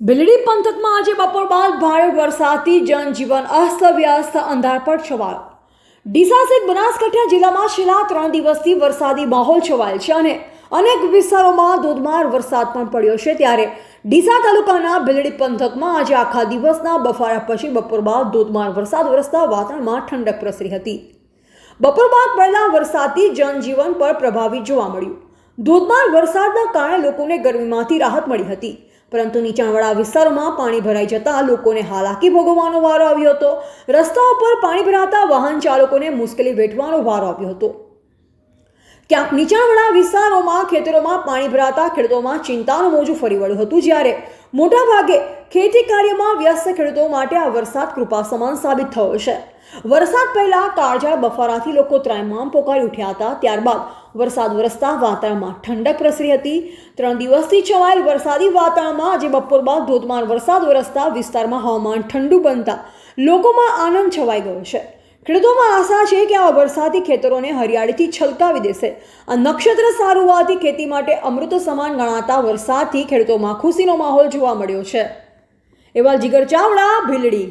ભીલડી પંથકમાં આજે બપોર બાદ ભારે વરસાદથી જનજીવન અસ્તવ્યસ્ત અંધારપટ છવાયો. ડીસા સહિત બનાસકાંઠા જિલ્લામાં છેલ્લા ત્રણ દિવસથી વરસાદી માહોલ છવાયેલ છે અને અનેક વિસ્તારોમાં ધોધમાર વરસાદ પણ પડ્યો છે. ત્યારે ડીસા તાલુકાના ભીલડી પંથકમાં આજે આખા દિવસના બફારા પછી બપોર બાદ ધોધમાર વરસાદ વરસતા વાતાવરણમાં ઠંડક પ્રસરી હતી. બપોર બાદ પડેલા વરસાદથી જનજીવન પર પ્રભાવિત જોવા મળ્યું. ધોધમાર વરસાદના કારણે લોકોને ગરમીમાંથી રાહત મળી હતી. પરંતુ નીચાણવાળા વિસ્તારોમાં પાણી ભરાઈ જતા લોકોને હાલાકી ભોગવવાનો વારો આવ્યો હતો. રસ્તાઓ પર પાણી ભરાતા વાહન ચાલકોને મુશ્કેલી વેઠવાનો વારો આવ્યો હતો. ક્યાંક નીચાણવાળા વિસ્તારોમાં, ખેતરોમાં પાણી ભરાતા ખેડૂતોમાં ચિંતાનું મોજું ફરી વળ્યું હતું જ્યારે મોટાભાગે ખેતી કાર્યમાં વ્યસ્ત ખેડૂતો માટે આ વરસાદ કૃપા સમાન સાબિત થયો છે. વરસાદ પહેલા કાળજાળ બફારાથી લોકો ત્રાયમામ પોકારી ઉઠ્યા હતા. ત્યારબાદ વરસાદ વરસતા વાતાવરણમાં ઠંડક પ્રસરી હતી. ત્રણ દિવસથી છવાયેલ વરસાદી વાતાવરણમાં આજે બપોર બાદ ધોધમાર વરસાદ વરસતા વિસ્તારમાં હવામાન ઠંડુ બનતા લોકોમાં આનંદ છવાઈ ગયો છે. ખેડૂતોમાં આશા છે કે આ વરસાદી ખેતરોને હરિયાળીથી છલકાવી દેશે. આ નક્ષત્ર સારું હોવાથી ખેતી માટે અમૃત સમાન ગણાતા વરસાદથી ખેડૂતોમાં ખુશીનો માહોલ જોવા મળ્યો છે. એવા જીગર ચાવડા, ભીલડી.